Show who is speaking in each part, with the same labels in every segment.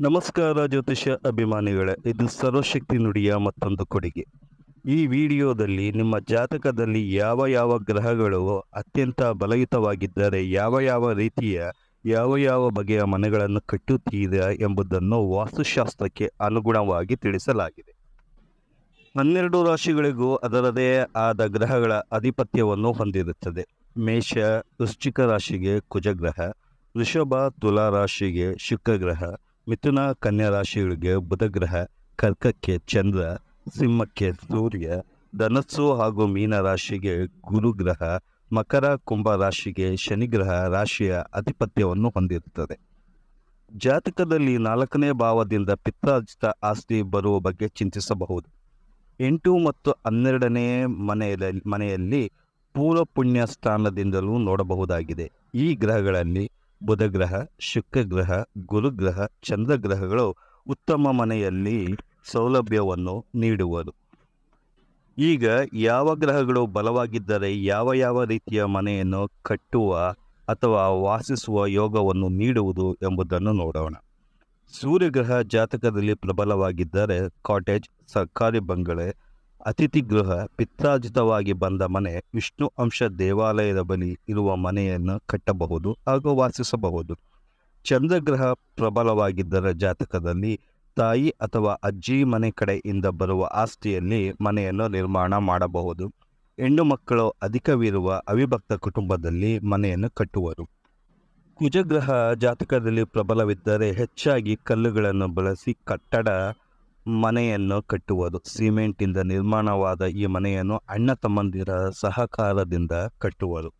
Speaker 1: ನಮಸ್ಕಾರ ಜ್ಯೋತಿಷ ಅಭಿಮಾನಿಗಳೇ, ಇದು ಸರ್ವಶಕ್ತಿ ನುಡಿಯ ಮತ್ತೊಂದು ಕೊಡುಗೆ. ಈ ವಿಡಿಯೋದಲ್ಲಿ ನಿಮ್ಮ ಜಾತಕದಲ್ಲಿ ಯಾವ ಯಾವ ಗ್ರಹಗಳು ಅತ್ಯಂತ ಬಲಯುತವಾಗಿದ್ದರೆ, ಯಾವ ಯಾವ ರೀತಿಯ, ಯಾವ ಯಾವ ಬಗೆಯ ಮನೆಗಳನ್ನು ಕಟ್ಟುತ್ತೀರಾ ಎಂಬುದನ್ನು ವಾಸ್ತುಶಾಸ್ತ್ರಕ್ಕೆ ಅನುಗುಣವಾಗಿ ತಿಳಿಸಲಾಗಿದೆ. ಹನ್ನೆರಡು ರಾಶಿಗಳಿಗೂ ಅದರದೇ ಆದ ಗ್ರಹಗಳ ಆಧಿಪತ್ಯವನ್ನು ಹೊಂದಿರುತ್ತದೆ. ಮೇಷ, ವೃಶ್ಚಿಕ ರಾಶಿಗೆ ಕುಜಗ್ರಹ, ವೃಷಭ, ತುಲಾ ರಾಶಿಗೆ ಶುಕ್ರಗ್ರಹ ಮಿಥುನ ಕನ್ಯಾ ರಾಶಿಗಳಿಗೆ ಬುಧಗ್ರಹ ಕರ್ಕಕ್ಕೆ ಚಂದ್ರ, ಸಿಂಹಕ್ಕೆ ಸೂರ್ಯ, ಧನಸ್ಸು ಹಾಗೂ ಮೀನ ರಾಶಿಗೆ ಗುರುಗ್ರಹ ಮಕರ ಕುಂಭ ರಾಶಿಗೆ ಶನಿಗ್ರಹ ರಾಶಿಯ ಆಧಿಪತ್ಯವನ್ನು ಹೊಂದಿರುತ್ತದೆ. ಜಾತಕದಲ್ಲಿ ನಾಲ್ಕನೇ ಭಾವದಿಂದ ಪಿತ್ರಾರ್ಜಿತ ಆಸ್ತಿ ಬರುವ ಬಗ್ಗೆ ಚಿಂತಿಸಬಹುದು. ಎಂಟು ಮತ್ತು ಹನ್ನೆರಡನೇ ಮನೆಯಲ್ಲಿ ಮನೆಯಲ್ಲಿ ಪೂರ್ವ ಪುಣ್ಯ ಸ್ಥಾನದಿಂದಲೂ ನೋಡಬಹುದಾಗಿದೆ. ಈ ಗ್ರಹಗಳಲ್ಲಿ ಬುಧಗ್ರಹ, ಶುಕ್ರಗ್ರಹ, ಗುರುಗ್ರಹ, ಚಂದ್ರಗ್ರಹಗಳು ಉತ್ತಮ ಮನೆಯಲ್ಲಿ ಸೌಲಭ್ಯವನ್ನು ನೀಡುವರು. ಈಗ ಯಾವ ಗ್ರಹಗಳು ಬಲವಾಗಿದ್ದರೆ ಯಾವ ಯಾವ ರೀತಿಯ ಮನೆಯನ್ನು ಕಟ್ಟುವ ಅಥವಾ ವಾಸಿಸುವ ಯೋಗವನ್ನು ನೀಡುವುದು ಎಂಬುದನ್ನು ನೋಡೋಣ. ಸೂರ್ಯಗ್ರಹ ಜಾತಕದಲ್ಲಿ ಪ್ರಬಲವಾಗಿದ್ದರೆ ಕಾಟೇಜ್, ಸರ್ಕಾರಿ ಬಂಗಲೆ ಅತಿಥಿ ಗೃಹ ಪಿತ್ರಾರ್ಜಿತವಾಗಿ ಬಂದ ಮನೆ ವಿಷ್ಣು ಅಂಶ ದೇವಾಲಯದ ಬಳಿ ಇರುವ ಮನೆಯನ್ನು ಕಟ್ಟಬಹುದು ಹಾಗೂ ವಾಸಿಸಬಹುದು. ಚಂದ್ರಗ್ರಹ ಪ್ರಬಲವಾಗಿದ್ದರ ಜಾತಕದಲ್ಲಿ ತಾಯಿ ಅಥವಾ ಅಜ್ಜಿ ಮನೆ ಕಡೆಯಿಂದ ಬರುವ ಆಸ್ತಿಯಲ್ಲಿ ಮನೆಯನ್ನು ನಿರ್ಮಾಣ ಮಾಡಬಹುದು. ಹೆಣ್ಣು ಮಕ್ಕಳು ಅಧಿಕವಿರುವ ಅವಿಭಕ್ತ ಕುಟುಂಬದಲ್ಲಿ ಮನೆಯನ್ನು ಕಟ್ಟುವರು. ಕುಜಗ್ರಹ ಜಾತಕದಲ್ಲಿ ಪ್ರಬಲವಿದ್ದರೆ ಹೆಚ್ಚಾಗಿ ಕಲ್ಲುಗಳನ್ನು ಬಳಸಿ ಕಟ್ಟಡ ಮನೆಯನ್ನು ಕಟ್ಟುವುದು. ಸಿಮೆಂಟಿಂದ ನಿರ್ಮಾಣವಾದ ಈ ಮನೆಯನ್ನು ಅಣ್ಣ ತಮ್ಮಂದಿರ ಸಹಕಾರದಿಂದ ಕಟ್ಟುವರು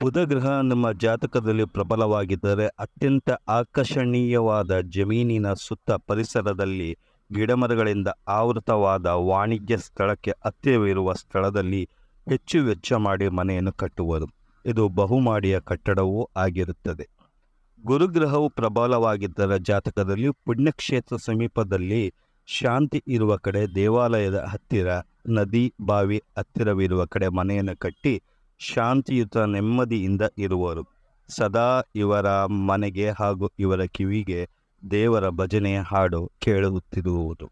Speaker 1: ಬುಧಗ್ರಹ ನಮ್ಮ ಜಾತಕದಲ್ಲಿ ಪ್ರಬಲವಾಗಿದ್ದರೆ ಅತ್ಯಂತ ಆಕರ್ಷಣೀಯವಾದ ಜಮೀನಿನ ಸುತ್ತ ಪರಿಸರದಲ್ಲಿ ಗಿಡಮರಗಳಿಂದ ಆವೃತವಾದ ವಾಣಿಜ್ಯ ಸ್ಥಳಕ್ಕೆ ಹತ್ತಿರವಿರುವ ಸ್ಥಳದಲ್ಲಿ ಹೆಚ್ಚು ವೆಚ್ಚ ಮಾಡಿ ಮನೆಯನ್ನು ಕಟ್ಟುವರು. ಇದು ಬಹುಮಾಡಿಯ ಕಟ್ಟಡವೂ ಆಗಿರುತ್ತದೆ. ಗುರುಗ್ರಹವು ಪ್ರಬಲವಾಗಿದ್ದರ ಜಾತಕದಲ್ಲಿ ಪುಣ್ಯಕ್ಷೇತ್ರ ಸಮೀಪದಲ್ಲಿ ಶಾಂತಿ ಇರುವ ಕಡೆ ದೇವಾಲಯದ ಹತ್ತಿರ, ನದಿ ಬಾವಿ ಹತ್ತಿರವಿರುವ ಕಡೆ ಮನೆಯನ್ನು ಕಟ್ಟಿ ಶಾಂತಿಯುತ ನೆಮ್ಮದಿಯಿಂದ ಇರುವರು. ಸದಾ ಇವರ ಮನೆಗೆ ಹಾಗೂ ಇವರ ಕಿವಿಗೆ ದೇವರ ಭಜನೆಯ ಹಾಡು ಕೇಳುತ್ತಿರುವುದು.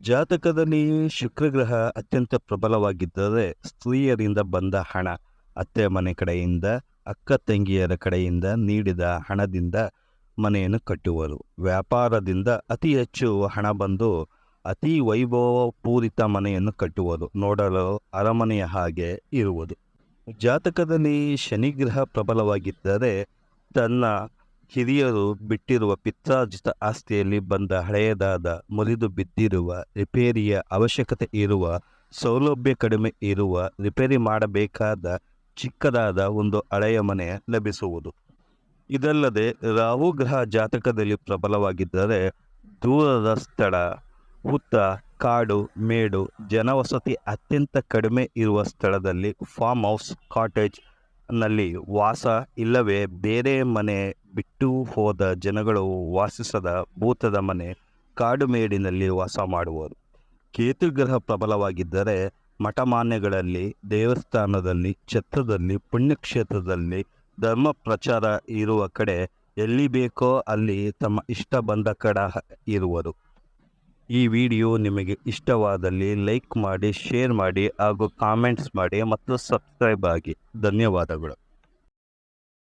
Speaker 1: ಜಾತಕದಲ್ಲಿ ಶುಕ್ರಗ್ರಹ ಅತ್ಯಂತ ಪ್ರಬಲವಾಗಿದ್ದರೆ ಸ್ತ್ರೀಯರಿಂದ ಬಂದ ಹಣ, ಅತ್ತೆ ಮನೆ ಕಡೆಯಿಂದ, ಅಕ್ಕ ತಂಗಿಯರ ಕಡೆಯಿಂದ ನೀಡಿದ ಹಣದಿಂದ ಮನೆಯನ್ನು ಕಟ್ಟುವರು. ವ್ಯಾಪಾರದಿಂದ ಅತಿ ಹೆಚ್ಚು ಹಣ ಬಂದು ಅತಿ ವೈಭವಪೂರಿತ ಮನೆಯನ್ನು ಕಟ್ಟುವರು. ನೋಡಲು ಅರಮನೆಯ ಹಾಗೆ ಇರುವುದು. ಜಾತಕದಲ್ಲಿ ಶನಿಗ್ರಹ ಪ್ರಬಲವಾಗಿದ್ದರೆ ತನ್ನ ಹಿರಿಯರು ಬಿಟ್ಟಿರುವ ಪಿತ್ರಾರ್ಜಿತ ಆಸ್ತಿಯಲ್ಲಿ ಬಂದ ಹಳೆಯದಾದ ಮುರಿದು ಬಿದ್ದಿರುವ ರಿಪೇರಿಯ ಅವಶ್ಯಕತೆ ಇರುವ, ಸೌಲಭ್ಯ ಕಡಿಮೆ ಇರುವ, ರಿಪೇರಿ ಮಾಡಬೇಕಾದ ಚಿಕ್ಕದಾದ ಒಂದು ಹಳೆಯ ಮನೆ ಲಭಿಸುವುದು. ಇದಲ್ಲದೆ ರಾಹು ಗ್ರಹ ಜಾತಕದಲ್ಲಿ ಪ್ರಬಲವಾಗಿದ್ದರೆ ದೂರದ ಸ್ಥಳ, ಹುತ್ತ, ಕಾಡು, ಮೇಡು, ಜನವಸತಿ ಅತ್ಯಂತ ಕಡಿಮೆ ಇರುವ ಸ್ಥಳದಲ್ಲಿ ಫಾರ್ಮ್ ಹೌಸ್ ಕಾಟೇಜ್ನಲ್ಲಿ ವಾಸ ಇಲ್ಲವೇ ಬೇರೆ ಮನೆ ಬಿಟ್ಟು ಹೋದ ಜನಗಳು ವಾಸಿಸದ ಭೂತದ ಮನೆ, ಕಾಡು ಮೇಡಿನಲ್ಲಿ ವಾಸ ಮಾಡುವರು. ಕೇತುಗ್ರಹ ಪ್ರಬಲವಾಗಿದ್ದರೆ ಮಠಮಾನ್ಯಗಳಲ್ಲಿ, ದೇವಸ್ಥಾನದಲ್ಲಿ, ಛತ್ರದಲ್ಲಿ, ಪುಣ್ಯಕ್ಷೇತ್ರದಲ್ಲಿ ಧರ್ಮ ಪ್ರಚಾರ ಇರುವ ಕಡೆ ಎಲ್ಲಿ ಬೇಕೋ ಅಲ್ಲಿ ತಮ್ಮ ಇಷ್ಟ ಬಂದ ಕಡ ಇರುವರು ಈ ವಿಡಿಯೋ ನಿಮಗೆ ಇಷ್ಟವಾದಲ್ಲಿ ಲೈಕ್ ಮಾಡಿ, ಶೇರ್ ಮಾಡಿ ಹಾಗೂ ಕಾಮೆಂಟ್ಸ್ ಮಾಡಿ ಮತ್ತು ಸಬ್ಸ್ಕ್ರೈಬ್ ಆಗಿ. ಧನ್ಯವಾದಗಳು.